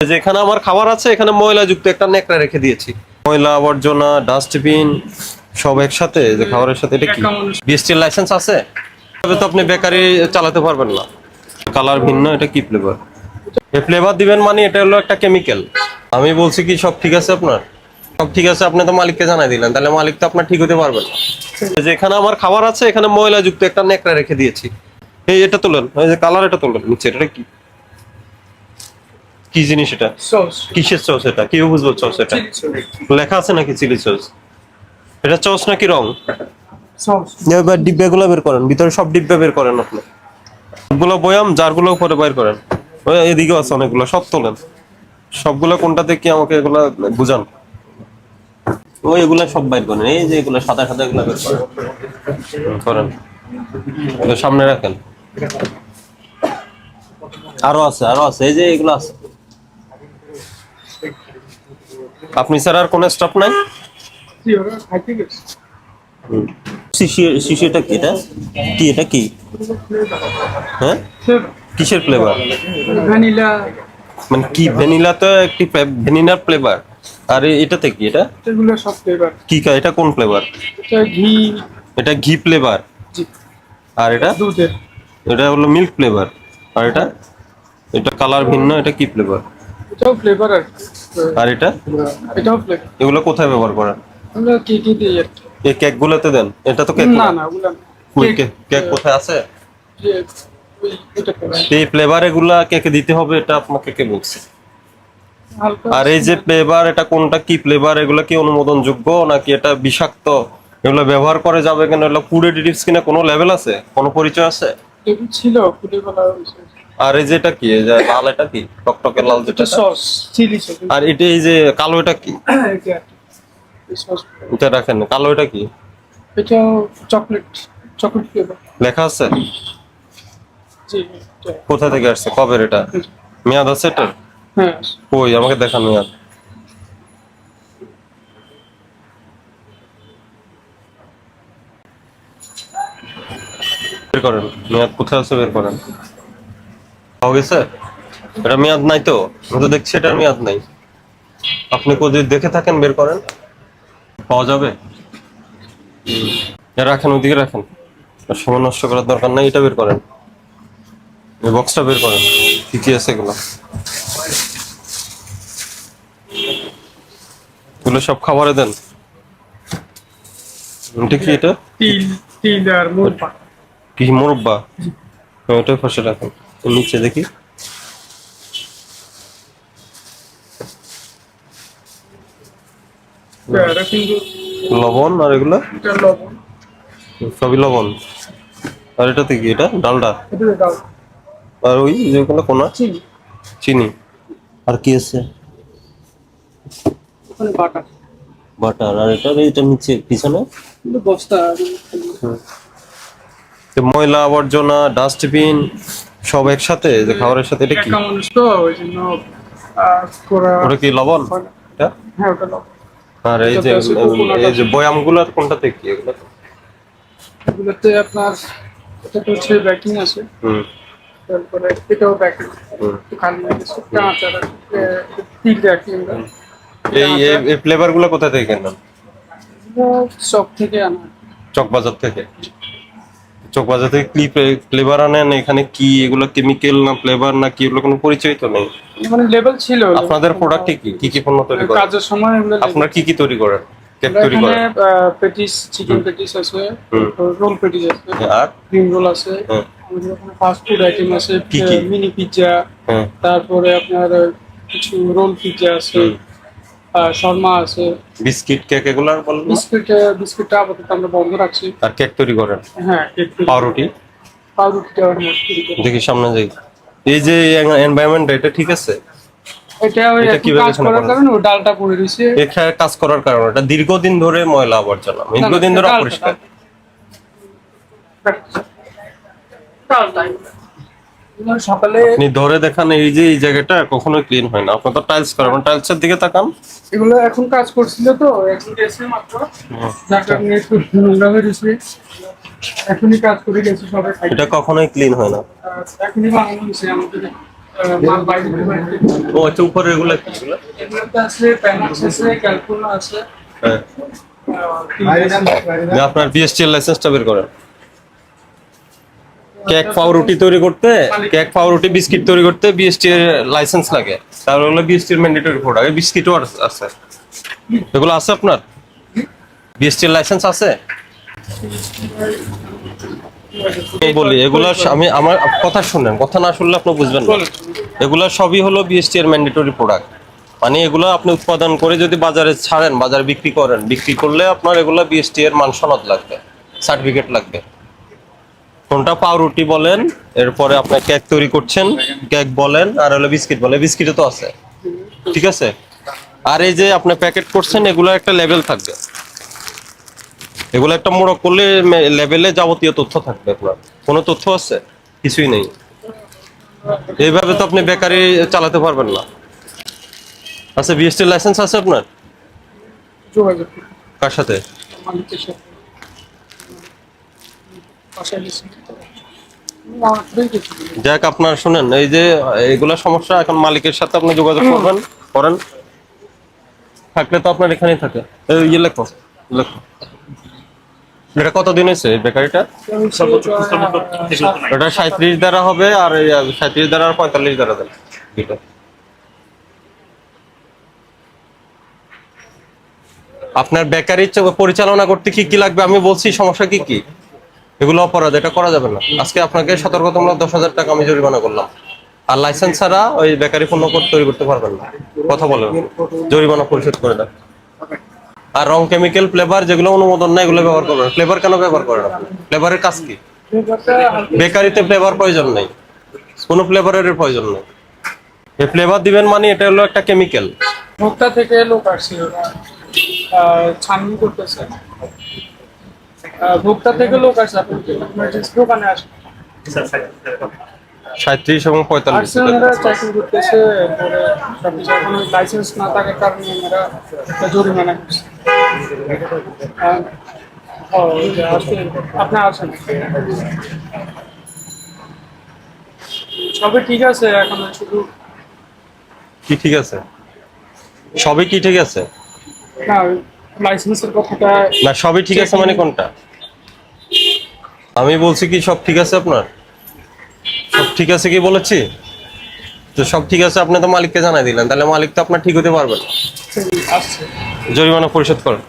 যেখানে আমার খাবার আছে এখানে ময়লা যুক্ত একটা নেকড়া রেখে দিয়েছি। ময়লা আবর্জনা ডাস্টবিন সব একসাথে যে খাবারের সাথে এটা কি? বিএসটির লাইসেন্স আছে? তবে তো আপনি বেকারি চালাতে পারবেন না। কালার ভিন্ন এটা কি ফ্লেভার এই ফ্লেভার দিবেন মানে এটা হলো একটা কেমিক্যাল আমি বলছি কি সব ঠিক আছে আপনার? সব ঠিক আছে আপনি তো মালিককে জানাই দিলেন তাহলে মালিক তো আপনার ঠিক হতে পারবেন না। যেখানে আমার খাবার আছে এখানে ময়লা যুক্ত একটা নেকড়া রেখে দিয়েছি। এই এটা তোলেন এই যে কালার এটা তোলেন নিচে এটা কি? কি জিনিস এটা? সস কিসের সস এটা? কি বুঝব সস এটা? লেখা আছে নাকি চিলি সস এটা সস নাকি রং? সস এবার ডিব্বাগুলো বের করেন। ভিতরে সব ডিব্বা বের করেন আপনি। সবগুলো বয়াম যারগুলো উপরে বের করেন। ওই এদিকেও আছে অনেকগুলো সব তোলেন। সবগুলো কোনটাতে কি আমাকে এগুলা বুঝান? ওই এগুলা সব বাইর করেন। এই যে এগুলো সাদা সাদা এগুলো বের করেন। করেন। সামনে রাখেন। আরও আছে আরও আছে। এই যে এগুলো আছে। আপনি স্যার আর কোন স্টাফ নাই? শিশিটা কি এটা? কি এটা কি? হ্যাঁ? কিসের ফ্লেভার ভ্যানিলা। মানে কি ভ্যানিলা তো একটি ভ্যানিলার ফ্লেভার আর এটাতে কি এটা? এগুলো সব ফ্লেভার কি কা- এটা কোন ফ্লেভার এটা ঘি। এটা ঘি ফ্লেভার আর এটা? দুধের। এটা হলো মিল্ক ফ্লেভার আর এটা? এটা কালার ভিন্ন এটা কি ফ্লেভার এটাও ফ্লেভার আর। আর এটা? এটাও ফ্লেভার এগুলো কোথায় ব্যবহার করেন? আমরা কি কি দিই এই কেক গুলোতে দেন? এটা তো কেক না না? ওগুলো। কেক, কেক কোথায় আছে। এই ফ্লেভার এগুলা কেকে দিতে হবে এটা আপনাকে কে বলছে? আর এই যে ফ্লেভার এটা কোনটা কি ফ্লেভার এগুলো কি অনুমোদন যোগ্য নাকি এটা বিষাক্ত? এগুলো ব্যবহার করে যাবে কেন? এগুলো ফুড এডিটিভস কিনা কোনো লেভেল আছে? কোনো পরিচয় আছে? ছিল ফুটে বলা হয়েছে আর এই যে এটা কি এই যে লাল এটা কি? টকটকে লাল যেটা। Sauce chilli sauce. আর এটা এই যে কালো এটা কি? এটা এটা রাখেন কালো এটা কি? এটাও চকলেট চকলেট ফ্লেভার লেখা আছে? জি কোথা থেকে আসছে? কবের এটা? মেয়াদ আছে এটা হ্যাঁ। কই আমাকে দেখান মেয়াদ। বের করেন মেয়াদ কোথায় আছে বের করেন? পাওয়া গেছে? এটা মেয়াদ নাই তো আমি তো দেখছি এটার মেয়াদ নাই। আপনি যদি দেখে থাকেন বের করেন। পাওয়া যাবে? রাখেন ওইদিকে রাখেন। আর সময় নষ্ট করার দরকার নাই এটা বের করেন। এই বক্সটা বের করেন কি কি আছে এগুলো? এগুলো সব খাবারে দেন। এটা কি এটা? তিল তিল আর মুরপা কি মুরব্বা? হ্যাঁ, ওটাই ফসে রাখেন। এর নিচে দেখি। লবণ আর এগুলো? সবই লবণ। আর এটাতে কি? এটা? ডালডা? আর ওই যেগুলো কোনা চিনি। আর কি আছে? বাটার। আর এটা এটা নিচে পিছনে? বস্তা। ময়লা আবর্জনা ডাস্টবিন। সব একসাথে যে খাবারের সাথে এটা কি? তো ওই জন্য ওটা কি লবণ? এটা? হ্যাঁ ওটা লবণ। আর এই যে এই যে বয়ামগুলো কোনটাতে কি এগুলো? এগুলোতে আপনার এটা তো হচ্ছে ব্যাকিং আছে। হুম। তারপরে এটাও ব্যাকিং একটু খালি হয়ে আচার তিল ব্যাকিং এই এই- এই ফ্লেভারগুলো কোথা থেকে কেনেন সব থেকে আনা। চকবাজার থেকে? চকবাজার থেকে কি ফ্লেভার আনেন? এখানে কি এগুলো কেমিক্যাল না ফ্লেভার না কি? এগুলো কোনো পরিচয় তো নেই? মানে লেভেল ছিল। আপনাদের প্রোডাক্ট কি? কি কি পণ্য তৈরি করেন? কাজের সময় আপনারা কি কি তৈরি করেন? কেক তৈরি করেন? পেটিস চিকেন পেটিস আছে রোল পেটিস আছে আর? ক্রিম রোল আছে আমাদের ওখানে ফাস্ট ফুড আইটেম আছে? মিনি পিৎজা তারপরে আপনার কিছু রোল পিৎজা আছে শর্মা আছে। বিস্কিট কেক এগুলো আর বলেন না? বিস্কুট বিস্কুটটা আপাতত আমরা বন্ধ রাখছি। আর কেক তৈরি করেন? হ্যাঁ কেক পাউরুটি? পাউরুটিটা তৈরি করি। দেখি সামনে যাই। এই যে এনভায়রনমেন্ট এটা ঠিক আছে? এটা ওই কাজ করার কারণে ওই ডালটা পড়ে রয়েছে এখানে কাজ করার কারণ এটা দীর্ঘদিন ধরে ময়লা আবর্জনা। দীর্ঘদিন ধরে অপরিষ্কার। ডালটাই সকালে আপনি ধরে দেখান এই যে এই জায়গাটা ক্লিন হয় না। আপনার তো টাইলস করেন দিকে তাকান। এগুলো এখন কাজ করছিল তো এখন গেছে মাত্র। যার কারণে একটু নোংরা হয়ে গেছে এখনই কাজ করে গেছে সবাই। এটা কখনোই ক্লিন হয় না। এখনই বানানো হয়েছে আমাদের। ও আচ্ছা উপরে এগুলো কি এগুলো? এগুলোতে আছে প্যানিক্স আছে ক্যালকুলা আছে। হ্যাঁ। আপনার বিএসটিএল লাইসেন্সটা বের করেন। কেক পাউরুটি তৈরি করতে, কেক পাউরুটি, বিস্কিট তৈরি করতে বিএসটি এর লাইসেন্স লাগে। তার হলো বিএসটি এর ম্যান্ডেটরি প্রোডাক্ট বিস্কিটও আছে। এগুলো আছে আপনার? বিএসটি এর লাইসেন্স আছে? বলি, এগুলো আমি, আমার কথা শুনেন, কথা না শুনলে আপনি বুঝবেন না। এগুলো সবই হলো বিএসটি এর ম্যান্ডেটরি প্রোডাক্ট মানে এগুলো আপনি উৎপাদন করে যদি বাজারে ছাড়েন, বাজারে বিক্রি করেন, বিক্রি করলে আপনার এগুলো বিএসটি এর মান সনদ লাগবে সার্টিফিকেট লাগবে। কোনটা? পাউরুটি বলেন এরপরে আপনি কেক তৈরি করছেন কেক বলেন আর হলো বিস্কিট বলে বিস্কিটও তো আছে। ঠিক আছে? আর এই যে আপনি প্যাকেট করছেন এগুলো একটা লেভেল থাকবে। এগুলো একটা মোড়ক করলে লেভেলে যাবতীয় তথ্য থাকবে আপনার কোনো তথ্য আছে? কিছুই নেই। এইভাবে তো আপনি বেকারি চালাতে পারবেন না। আচ্ছা বিএসটি লাইসেন্স আছে আপনার? কার সাথে মালিকের সাথে বাসায় গেছি। আমার থেকেই গেছি। যাক আপনার শুনেন। এই যে এগুলা সমস্যা এখন মালিকের সাথে আপনি যোগাযোগ করবেন করেন। থাকলে তো আপনার এখানেই থাকে। এই ইয়ে লেখো লেখো। এটা কতদিন হয়েছে বেকারিটা? এটা সাঁত্রিশ দ্বারা হবে আর সাঁত্রিশ দ্বারা আর পঁয়তাল্লিশ দ্বারা দেন। আপনার বেকারি পরিচালনা করতে কি কি লাগবে? আমি বলছি সমস্যা কি কি? এগুলো অপরাধ এটা করা যাবে না। আজকে আপনাকে সতর্কতামূলক দশ হাজার টাকা আমি জরিমানা করলাম। আর লাইসেন্স ছাড়া ওই বেকারি পণ্য তৈরি করতে পারবেন না। কথা বলেন। জরিমানা পরিশোধ করে দেন। আর রং কেমিক্যাল ফ্লেভার যেগুলো অনুমোদন না এগুলো ব্যবহার করবেন ফ্লেভার কেন ব্যবহার করেন আপনি? ফ্লেভারের কাজ কি? বেকারিতে ফ্লেভার প্রয়োজন নেই। কোনো ফ্লেভারের প্রয়োজন নেই। এই ফ্লেভার দিবেন মানে এটা হলো একটা কেমিক্যাল ভোক্তা থেকে লোক আসছে ওরা আহ, ছানবি করতেছে। ভোক্তা থেকে লোক আপনি আপনার দোকানে আসে? সাঁত্রিশ এবং পঁয়তাল্লিশ চাকরি করতেছে লাইসেন্স না থাকার কারণে একটা জরিমানা করছে। আসেন। সবই ঠিক আছে এখন শুধু কি ঠিক আছে? সবই কি ঠিক আছে? না লাইসেন্সের কথাটা না সবই ঠিক আছে মানে কোনটা? আমি বলছি কি সব ঠিক আছে আপনার? সব ঠিক আছে কি বলেছি? তো সব ঠিক আছে আপনি তো মালিককে জানাই দিলেন তাহলে মালিক তো আপনার ঠিক হতে পারবে না। জরিমানা পরিশোধ করেন।